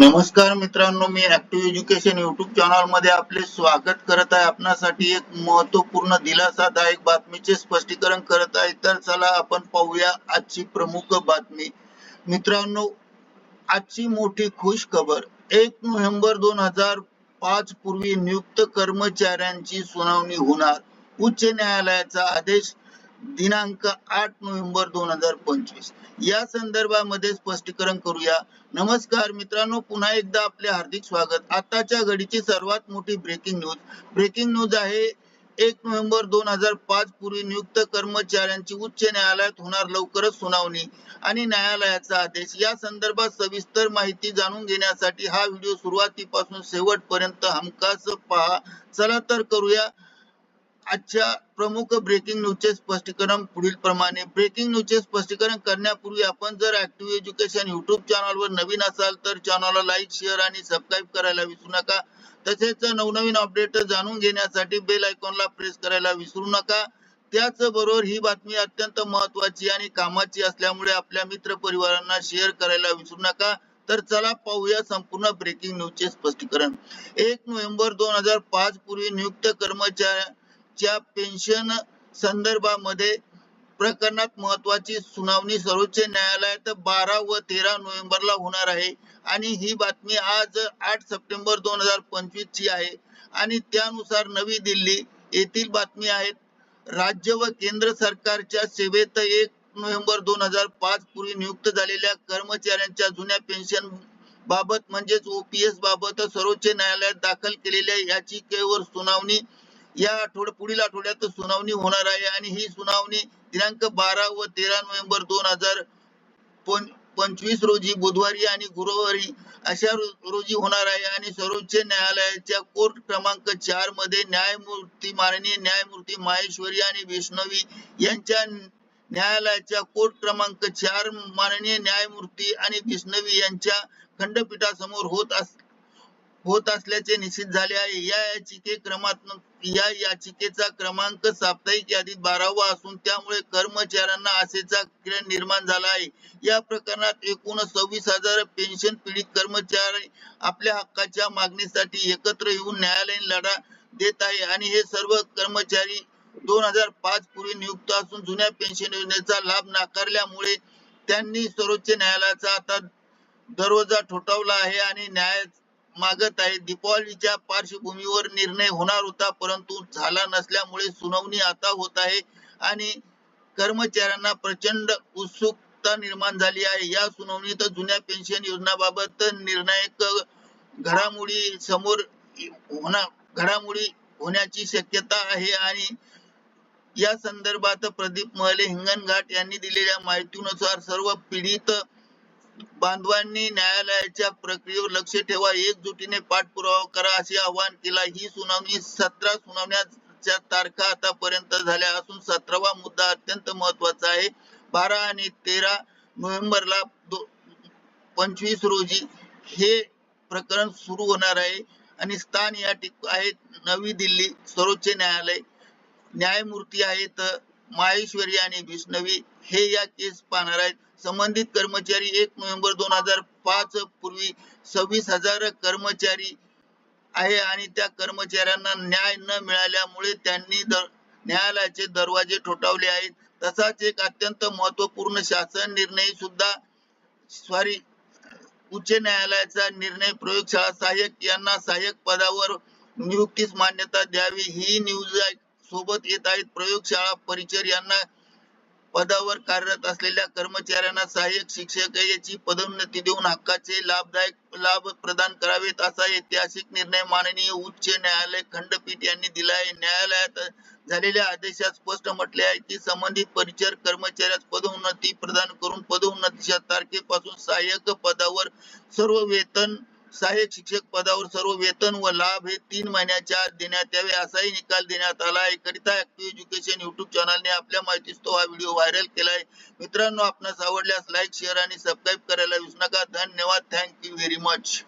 नमस्कार मित्रांनो मी ऍक्टिव्ह एज्युकेशन युट्यूब चॅनलमध्ये आपले स्वागत करत आहे. आपणासाठी एक महत्त्वपूर्ण दिलासादायक बातमीचे स्पष्टीकरण करत आहे. तर चला आपण पाहूया आजची प्रमुख बातमी. मित्रांनो आजची मोठी खुश खबर. एक नोव्हेंबर दोन हजार पाच पूर्वी नियुक्त कर्मचाऱ्यांची सुनावणी होणार. उच्च न्यायालयाचा आदेश दिनांक आठ नोव्हेंबर दोन हजार पंचवीस. या संदर्भामध्ये स्पष्टीकरण करूया. नमस्कार मित्रांनो पुन्हा एकदा आपले हार्दिक स्वागत. आताच्या घडीची सर्वात मोठी ब्रेकिंग न्यूज ब्रेकिंग न्यूज आहे एक नोव्हेंबर दोन हजार पाच पूर्वी नियुक्त कर्मचाऱ्यांची उच्च न्यायालयात होणार लवकरच सुनावणी आणि न्यायालयाचा आदेश. या संदर्भात सविस्तर माहिती जाणून घेण्यासाठी हा व्हिडिओ सुरुवातीपासून शेवटपर्यंत हमखास पहा. चला तर करूया. आजच्या प्रमुख ब्रेकिंग न्यूजचे स्पष्टीकरण पुढील प्रमाणे. ब्रेकिंग न्यूजचे स्पष्टीकरण करण्यापूर्वी आपण जर ऍक्टिव्ह एज्युकेशन युट्यूब चॅनलवर नवीन असाल तर चॅनलला लाईक शेअर आणि सबस्क्राईब करायला विसरू नका. तसेच नवनवीन अपडेट जाणून घेण्यासाठी बेल आयकॉनला प्रेस करायला विसरू नका. त्याचबरोबर ही बातमी अत्यंत महत्वाची आणि कामाची असल्यामुळे आपल्या मित्र परिवारांना शेअर करायला विसरू नका. तर चला पाहूया संपूर्ण ब्रेकिंग न्यूजचे स्पष्टीकरण. एक नोव्हेंबर दोन हजार पाच पूर्वी नियुक्त कर्मचाऱ्या च्या पेन्शन संदर्भामध्ये प्रकरणात महत्वाची सुनावणी सर्वोच्च न्यायालयात बारा व तेरा नोव्हेंबरला होणार आहे. आणि ही बातमी आज आठ सप्टेंबर दोन हजार पंचवीस ची आहे. आणि त्यानुसार नवी दिल्ली येथील बातमी आहेत. राज्य व केंद्र सरकारच्या सेवेत एक नोव्हेंबर दोन हजार पाच पूर्वी नियुक्त झालेल्या कर्मचाऱ्यांच्या जुन्या पेन्शन बाबत म्हणजेच ओपीएस बाबत सर्वोच्च न्यायालयात दाखल केलेल्या याचिकेवर सुनावणी या आठवड्या पुढील आठवड्यात सुनावणी होणार आहे आणि ही सुनावणी दिनांक बारा व तेरा नोव्हेंबर दोन हजार पंचवीस रोजी बुधवारी आणि गुरुवारी अशा रोजी होणार आहे आणि सर्वोच्च न्यायालयाच्या कोर्ट क्रमांक चारमध्ये न्यायमूर्ती माननीय न्यायमूर्ती माहेश्वरी आणि वैष्णवी यांच्या न्यायालयाच्या कोर्ट क्रमांक चार माननीय न्यायमूर्ती आणि वैष्णवी यांच्या खंडपीठासमोर होत अस होत असल्याचे निश्चित झाले आहे. या याचिके क्रमांक या याचिकेचा क्रमांक साप्ताहिक यादीत बारावा असून त्यामुळे कर्मचाऱ्यांना आशेचा किरण निर्माण झाला आहे. या प्रकरणात एकूण सव्वीस हजार पेन्शन पीडित कर्मचारी आपल्या हक्काच्या मागणीसाठी एकत्र येऊन न्यायालयीन लढा देत आहे आणि हे सर्व कर्मचारी दोन हजार पाच पूर्वी नियुक्त असून जुन्या पेन्शन योजनेचा लाभ नाकारल्यामुळे त्यांनी सर्वोच्च न्यायालयाचा आता दरवाजा ठोठावला आहे आणि न्याय मागत आहे. दीपावलीच्या पार्श्वभूमीवर निर्णय होणार होता परंतु झाला नसल्यामुळे सुनावणी आता होत आहे आणि कर्मचाऱ्यांना प्रचंड उत्सुकता निर्माण झाली आहे. या सुनावणीत जुन्या पेन्शन योजनाबाबत निर्णायक घडामोडी समोर होणार घडामोडी होण्याची शक्यता आहे आणि या संदर्भात प्रदीप महले हिंगणघाट यांनी दिलेल्या माहितीनुसार सर्व पीडित बांधवांनी न्यायालयाच्या प्रक्रियेवर लक्ष ठेवा एकजुटीने पाठपुरावा करा असे आवाहन केला. ही सुनावणी सतरा सुनावण्याच्या तारखा आतापर्यंत झाल्या असून सतरावा मुद्दा अत्यंत महत्त्वाचा आहे. बारा आणि तेरा नोव्हेंबरला पंचवीस रोजी हे प्रकरण सुरू होणार आहे आणि स्थान या आहे नवी दिल्ली सर्वोच्च न्यायालय. न्यायमूर्ती आहेत माहेश्वरी आणि विष्णवी. हे या केस पाहणार आहेत. संबंधित कर्मचारी एक नोव्हेंबर दोन हजार पाच पूर्वी सव्वीस हजार कर्मचारी आहे आणि त्या कर्मचाऱ्यांना न्याय न मिळाल्यामुळे त्यांनी दर, न्यायालयाचे दरवाजे ठोठावले आहेत. तसाच एक अत्यंत महत्त्वपूर्ण शासन निर्णय सुद्धा सॉरी उच्च न्यायालयाचा निर्णय प्रयोगशाळा सहाय्यक यांना सहाय्यक पदावर नियुक्तीस मान्यता द्यावी. ही न्यूज सोबत येत आहेत प्रयोगशाळा परिचर यांना पदावर कार्यरत असलेल्या कर्मचाऱ्यांना सहाय्यक शिक्षक याची पदोन्नती देऊन हक्काचे लाभदायक लाभ प्रदान करावेत असा ऐतिहासिक निर्णय माननीय उच्च न्यायालय खंडपीठ यांनी दिला आहे न्यायालयात झालेल्या आदेशात स्पष्ट म्हटले आहे की संबंधित परिचर कर्मचाऱ्यास पदोन्नती प्रदान करून पदोन्नतीच्या तारखेपासून सहाय्यक पदावर सर्व वेतन सहाय्यक शिक्षक पदावर सर्व वेतन व लाभ हे तीन महिन्याच्या आत देण्यात यावे असाही निकाल देण्यात आला आहे. करिता ऍक्टिव्ह एज्युकेशन युट्यूब चॅनलने आपल्या माहितीस तो हा व्हिडिओ व्हायरल केलाय मित्रांनो आपणास आवडल्यास लाईक शेअर आणि सबस्क्राईब करायला विसरू नका. धन्यवाद. Thank you very much